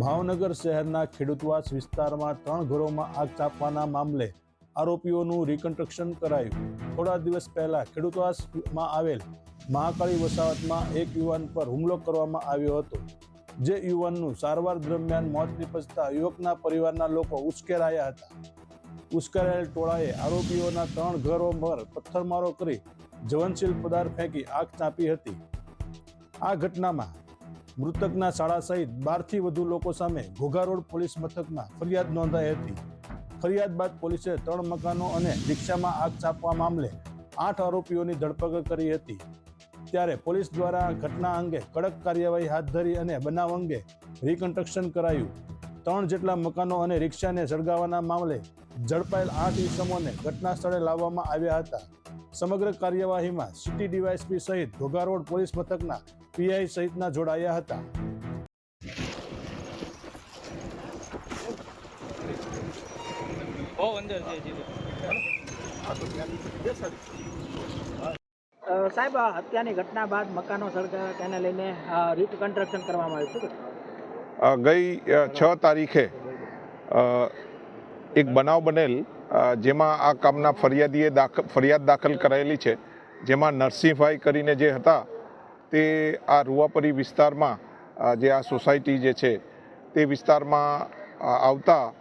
ભાવનગર શહેરના ખેડૂતવાસ વિસ્તારમાં ત્રણ ઘરોમાં આગ ચાપવાના મામલે આરોપીઓનું રિકન્સ્ટ્રક્શન કરાયું. થોડા દિવસ પહેલા ખેડૂતવાસમાં આવેલ મહાકાળી વસાવતમાં એક યુવાન પર હુમલો કરવામાં આવ્યો હતો. જે યુવાનનું સારવાર દરમિયાન મોત નિપજતા યુવકના પરિવારના લોકો ઉશ્કેરાયા હતા. ઉશ્કેરાયેલ ટોળાએ આરોપીઓના ત્રણ ઘરો પર પથ્થરમારો કરી જવનશીલ પદાર્થ ફેંકી આગ ચાંપી હતી. આ ઘટનામાં મૃતકના શાળા સહિત બારથી વધુ લોકો સામે ઘોઘા રોડ પોલીસ મથકમાં ફરિયાદ નોંધાઈ હતી. ફરિયાદ બાદ પોલીસે ત્રણ મકાનો અને રિક્ષામાં આગ ચાપવા મામલે આઠ આરોપીઓની ધરપકડ કરી હતી. ત્યારે પોલીસ દ્વારા ઘટના અંગે કડક કાર્યવાહી હાથ ધરી અને બનાવ અંગે રિકન્સ્ટ્રક્શન કરાયું. ત્રણ જેટલા મકાનો અને રિક્ષાને સળગાવવાના મામલે ઝડપાયેલ આઠ ઇસમોને ઘટના સ્થળે લાવવામાં આવ્યા હતા. સમગ્ર કાર્યવાહીમાં સિટી ડીવાયસપી સહિત ઘોઘા રોડ પોલીસ મથકના પીઆઈ સહિતના જોડાયા હતા. સાહેબ આ હત્યાની ઘટના બાદ મકાનો સળગાવ્યા તેને લઈને રીકન્સ્ટ્રક્શન કરવામાં આવ્યું ગઈ છ તારીખે એક બનાવ બનેલ જેમાં આ કામના ફરિયાદીએ દાખલ ફરિયાદ દાખલ કરાયેલી છે જેમાં નરસિંહભાઈ કરીને જે હતા તે આ રૂવાપરી વિસ્તારમાં જે આ સોસાયટી જે છે, તે વિસ્તારમાં આવતા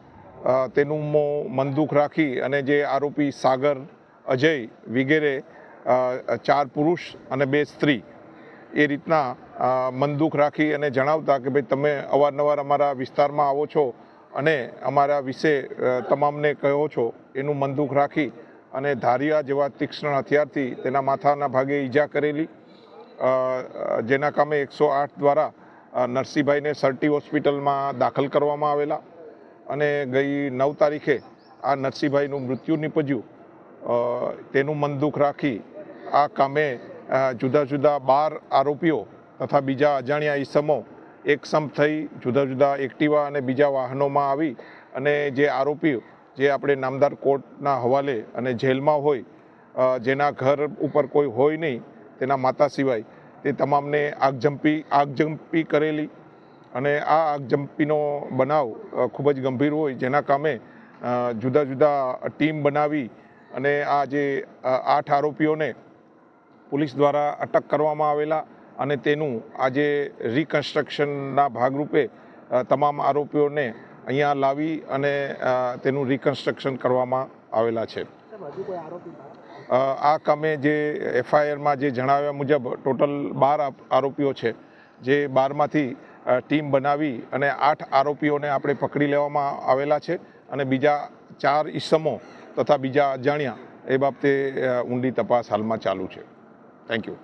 તેનું મો- મનદુખ રાખી અને જે આરોપી સાગર, અજય વગેરે ચાર પુરુષ અને બે સ્ત્રી, એ રીતના મન રાખી અને જણાવતા કે ભાઈ તમે અવારનવાર અમારા વિસ્તારમાં આવો છો અને અમારા વિશે તમામને કહો છો, એનું મનદુખ રાખી અને ધારિયા જેવા તીક્ષ્ણ હથિયારથી તેના માથાના ભાગે ઈજા કરેલી જેના કામે એકસો આઠ દ્વારા નરસિંહભાઈને સરટી હોસ્પિટલમાં દાખલ કરવામાં આવેલા અને ગઈ નવ તારીખે આ નરસિંહભાઈનું મૃત્યુ નીપજ્યું. તેનું તેનું મનદુખ રાખી આ કામે જુદા જુદા બાર આરોપીઓ તથા બીજા અજાણ્યા ઈસમો એકસમ થઈ જુદા જુદા એક્ટિવા અને બીજા વાહનોમાં આવી અને જે આરોપીઓ જે આપણે નામદાર કોર્ટના હવાલે અને જેલમાં હોય જેના ઘર ઉપર કોઈ હોય નહીં તેના માતા સિવાય તે તમામને આગજંપી આગજંપી કરેલી અને આ આગજંપીનો બનાવ ખૂબ જ ગંભીર હોય જેના કામે જુદા જુદા ટીમ બનાવી અને આ જે આઠ આરોપીઓને પોલીસ દ્વારા અટક કરવામાં આવેલા અને તેનું આજે રિકન્સ્ટ્રક્શનના ભાગરૂપે તમામ આરોપીઓને અહીંયા લાવી અને તેનું રિકન્સ્ટ્રક્શન કરવામાં આવેલા છે. આ કામે જે એફઆઈઆરમાં જે જણાવ્યા મુજબ ટોટલ બાર આરોપીઓ છે, જે બારમાંથી ટીમ બનાવી અને આઠ આરોપીઓને આપણે પકડી લેવામાં આવેલા છે અને બીજા ચાર ઈસમો તથા બીજા અજાણ્યા એ બાબતે ઊંડી તપાસ હાલમાં ચાલુ છે. Thank you